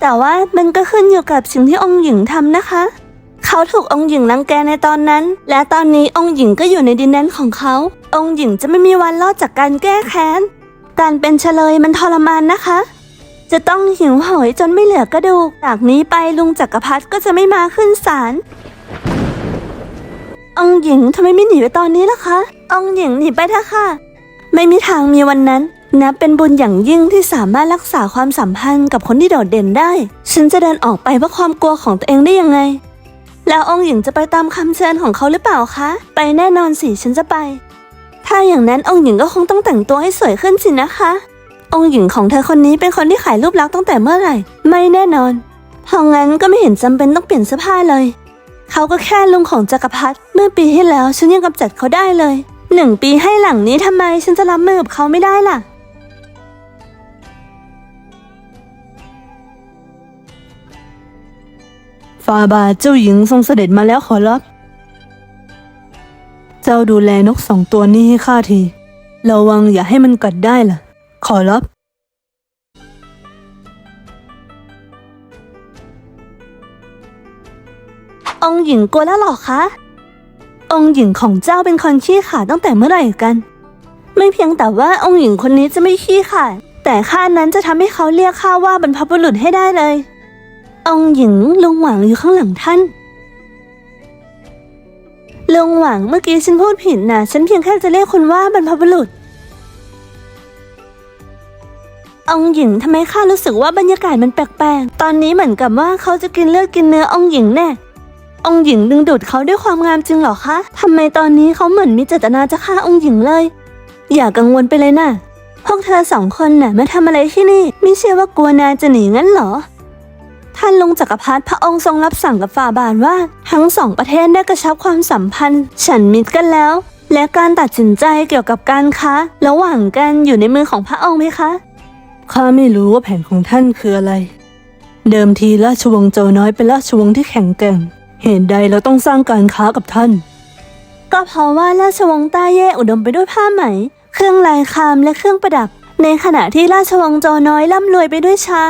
แต่ว่ามันก็ขึ้นอยู่กับสิ่งที่องค์หญิงทำนะคะ เขาถูกองค์หญิงรังแกในตอนนั้น และตอนนี้องค์หญิงก็อยู่ในดินแดนของเขา องค์หญิงจะไม่มีวันรอดจากการแก้แค้น การเป็นเฉลยมันทรมานนะคะ จะต้องหิวโหยจนไม่เหลือกระดูก จากนี้ไปลุงจักรพรรดิก็จะไม่มาขึ้นศาล องค์หญิงทำไมไม่หนีไปตอนนี้ล่ะคะ องค์หญิงหนีไปเถอะค่ะ ไม่มีทางมีวันนั้น นับเป็นบุญอย่างยิ่งที่สามารถรักษาความสัมพันธ์กับคนที่โดดเด่นได้ ฉันจะเดินออกไปเพราะความกลัวของตัวเองได้ยังไง แล้วองค์หญิงจะไปตามคำเชิญของเขาหรือเปล่าคะ ไปแน่นอนสิฉันจะไป ถ้าอย่างนั้นองค์หญิงก็คงต้องแต่งตัวให้สวยขึ้นสินะคะ องค์หญิงของเธอคนนี้เป็นคนที่ขายรูปลักษณ์ตั้งแต่เมื่อไหร่ ไม่แน่นอนเพราะงั้นก็ไม่เห็นจำเป็นต้องเปลี่ยนเสื้อผ้าเลย เขาก็แค่ลุงของจักรพรรดิเมื่อปีที่แล้วฉันยังกำจัดเขาได้เลยหนึ่งปีให้หลังนี้ทำไมฉันจะรับมือกับเขาไม่ได้ล่ะ ฟาบาทเจ้าหญิงทรงเสด็จมาแล้วขอรับ เจ้าดูแลนกสองตัวนี้ให้ข้าที ระวังอย่าให้มันกัดได้ล่ะ ขอรับ องค์หญิงกลัวแล้วเหรอคะ องค์หญิงของเจ้าเป็นคนขี้ขลาดตั้งแต่เมื่อไหร่กัน ไม่เพียงแต่ว่าองค์หญิงคนนี้จะไม่ขี้ขลาดแต่ข้านั้นจะทำให้เขาเรียกข้าว่าบรรพบุรุษให้ได้เลย องหญิงลุงหวังอยู่ข้างหลังท่านลุงหวังเมื่อกี้ฉันพูดผิดนะฉันเพียงแค่จะเรียกคุณว่าบรรพบุรุษ องหญิงทำไมข้ารู้สึกว่าบรรยากาศมันแปลกๆ ตอนนี้เหมือนกับว่าเขาจะกินเลือดกินเนื้อองหญิงแน่ องหญิงดึงดูดเขาด้วยความงามจริงเหรอคะทำไมตอนนี้เขาเหมือนมีเจตนาจะฆ่าองหญิงเลย อย่ากังวลไปเลยนะพวกเธอสองคนน่ะมาทำอะไรที่นี่ ไม่ใช่ว่ากลัวนายจะหนีงั้นเหรอ ท่านลุงจักรพรรดิพระองค์ทรงรับสั่งกับฝ่าบาทว่า ทั้งสองประเทศได้กระชับความสัมพันธ์ ฉันมิตรกันแล้ว และการตัดสินใจเกี่ยวกับการค้าระหว่างกันอยู่ในมือของพระองค์ไหมคะข้าไม่รู้ว่าแผนของท่านคืออะไร เดิมทีราชวงศ์โจวน้อยเป็นราชวงศ์ที่แข็งแกร่ง เหตุใดเราต้องสร้างการค้ากับท่าน ก็เพราะว่าราชวงศ์ต้าเย่อุดมไปด้วยผ้าไหม เครื่องลายคามและเครื่องประดับ ในขณะที่ราชวงศ์โจวน้อยร่ำรวยไปด้วยชา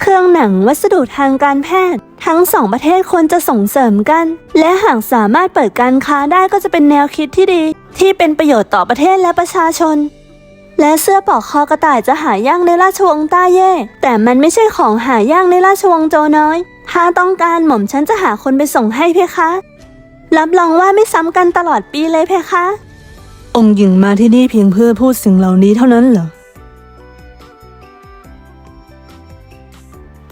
เครื่องหนังวัสดุทางการแพทย์ ทั้งสองประเทศควรจะส่งเสริมกัน และหากสามารถเปิดการค้าได้ก็จะเป็นแนวคิดที่ดี ที่เป็นประโยชน์ต่อประเทศและประชาชน และเสื้อปอกคอกระต่ายจะหายากในราชวงศ์ต้าเย่ แต่มันไม่ใช่ของหายากในราชวงศ์โจน้อย ถ้าต้องการหม่อมฉันจะหาคนไปส่งให้เพคะรับรองว่าไม่ซ้ำกันตลอดปีเลยเพคะ องค์หญิงมาที่นี่เพียงเพื่อพูดสิ่งเหล่านี้เท่านั้นเหรอ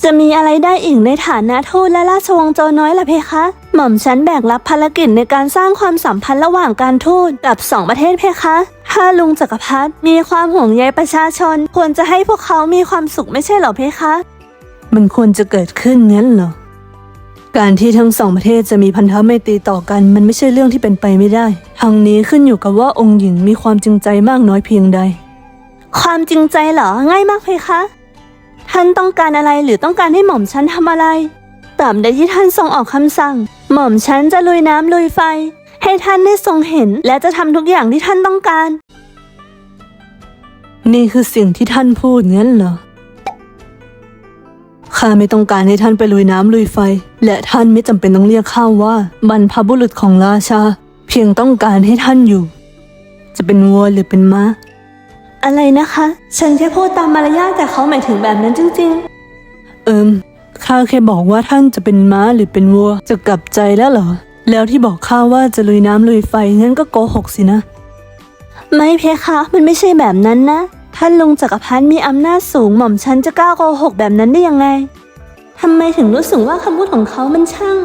จะมีอะไรได้อีกในฐานะทูตและราชวงศ์โจวน้อยล่ะเพคะ หม่อมฉันแบกรับภารกิจในการสร้างความสัมพันธ์ระหว่างการทูตกับสองประเทศเพคะถ้าลุงจักรพรรดิมีความห่วงใยประชาชน ควรจะให้พวกเขามีความสุขไม่ใช่เหรอเพคะ มันควรจะเกิดขึ้นงั้นเหรอ การที่ทั้งสองประเทศจะมีพันธไมตรีต่อกัน มันไม่ใช่เรื่องที่เป็นไปไม่ได้ทั้งนี้ขึ้นอยู่กับว่าองค์หญิงมีความจริงใจมากน้อยเพียงใด ความจริงใจเหรอง่ายมากเพคะ ท่านต้องการอะไรหรือต้องการให้หม่อมฉันทำอะไรตาบใดที่ท่านทรงออกคำสั่ง หม่อมฉันจะลุยน้ำลุยไฟ ให้ท่านได้ทรงเห็น และจะทำทุกอย่างที่ท่านต้องการ นี่คือสิ่งที่ท่านพูดงั้นเหรอข้าไม่ต้องการให้ท่านไปลุยน้ำลุยไฟ และท่านไม่จำเป็นต้องเรียกข้าว่า บรรพบุรุษของราชา เพียงต้องการให้ท่านอยู่ จะเป็นวัวหรือเป็นม้า อะไรนะคะ ฉันแค่พูดตามมารยาทแต่เขาหมายถึงแบบนั้นจริงเอิมข้าแค่บอกว่าท่านจะเป็นม้าหรือเป็นวัว จะกลับใจแล้วเหรอ แล้วที่บอกข้าว่าจะลุยน้ำลุยไฟงั้นก็โกหกสินะๆไม่เพคะมันไม่ใช่แบบนั้นนะ ท่านลุงจักรพรรดิมีอำนาจสูงหม่อมฉันจะกล้าโกหกแบบนั้นได้ยังไงทำไมถึงรู้สึกว่าคำพูดของเขามันช่าง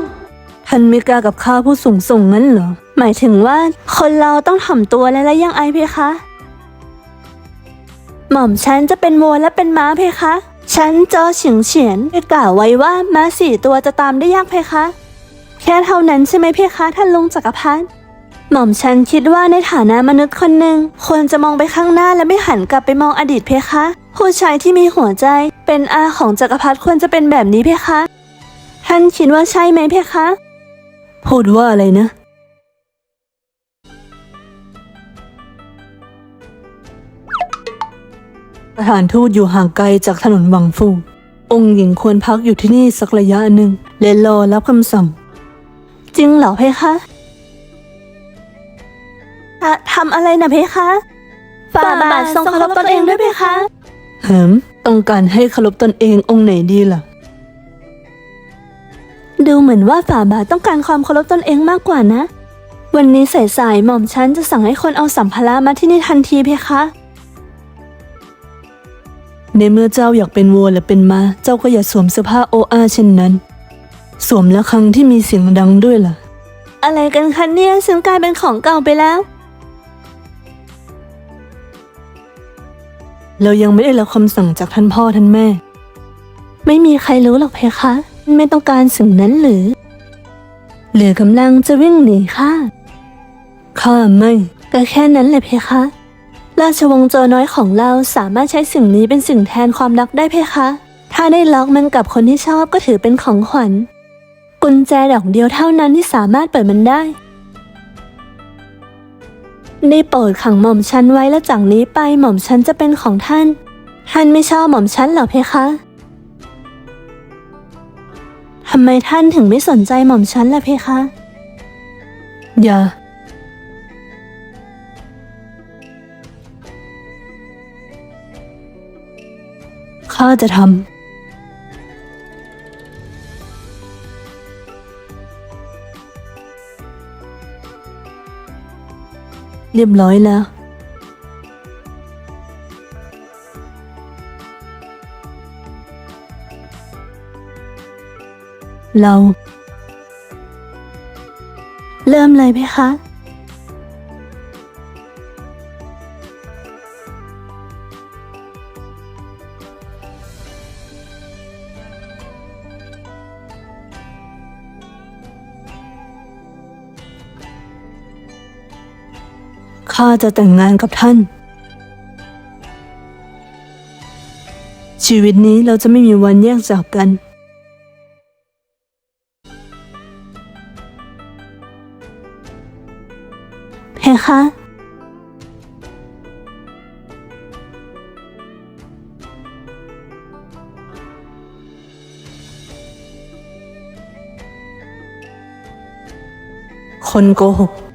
ท่านไม่กล้ากับข้าผู้สูงส่งงั้นเหรอ หมายถึงว่าคนเราต้องถ่อมตัวและและยังไอเพคะ หม่อมฉันจะเป็นวัวและเป็นม้าเพคะ ฉันจอเฉียงเฉียนได้กล่าวไว้ว่าม้าสี่ตัวจะตามได้ยากเพคะ แค่เท่านั้นใช่ไหมเพคะท่านลุงจักรพรรดิหม่อมฉันคิดว่าในฐานะมนุษย์คนหนึ่งควรจะมองไปข้างหน้าและไม่หันกลับไปมองอดีตเพคะ ผู้ชายที่มีหัวใจ เป็นอาของจักรพรรดิควรจะเป็นแบบนี้เพคะ ท่านคิดว่าใช่ไหมเพคะ พูดว่าอะไรนะ สถานทูตอยู่ห่างไกลจากถนนวังฟู องค์หญิงควรพักอยู่ที่นี่สักระยะหนึ่งและรอรับคำสั่ง จริงเหรอเพคะอะทำอะไรนะเพคะฝ่าบาททรงเคารพตนเองด้วยเพคะเหิมต้องการให้เคารพตนเององค์ไหนดีล่ะ ดูเหมือนว่าฝ่าบาทต้องการความเคารพตนเองมากกว่านะ วันนี้สายๆหม่อมฉันจะสั่งให้คนเอาสัมภาระมาที่นี่ทันทีเพคะ ในเมื่อเจ้าอยากเป็นวัวและเป็นมา้า เจ้าก็อย่าสวมเสื้อผ้าโออาเช่นนั้น สวมละครังที่มีเสียงดังด้วยล่ะ อะไรกันคะเนี่ยฉันกลายเป็นของเก่าไปแล้ว เรายังไม่ได้รับคำสั่งจากท่านพ่อท่านแม่ ไม่มีใครรู้หรอกเพคะ ไม่ต้องการสิ่งนั้นหรือ หรือกำลังจะวิ่งหนีค่ะข้าไม่ ก็แค่นั้นแหละเพคะ ราชวงศ์โจน้อยของเราสามารถใช้สิ่งนี้เป็นสิ่งแทนความรักได้เพคะ ถ้าได้ล็อกมันกับคนที่ชอบก็ถือเป็นของขวัญ กุญแจดอกเดียวเท่านั้นที่สามารถเปิดมันได้ได้โปรดขังหม่อมฉันไว้และจากนี้ไปหม่อมฉันจะเป็นของท่าน ท่านไม่ชอบหม่อมฉันหรอเพคะทำไมท่านถึงไม่สนใจหม่อมฉันล่ะเพคะ อย่า ข้าจะทำเรียบร้อยแล้ว เรา เริ่มเลยเพคะ ข้าจะแต่งงานกับท่าน ชีวิตนี้เราจะไม่มีวันแยกจากกัน เพคะคนโกหก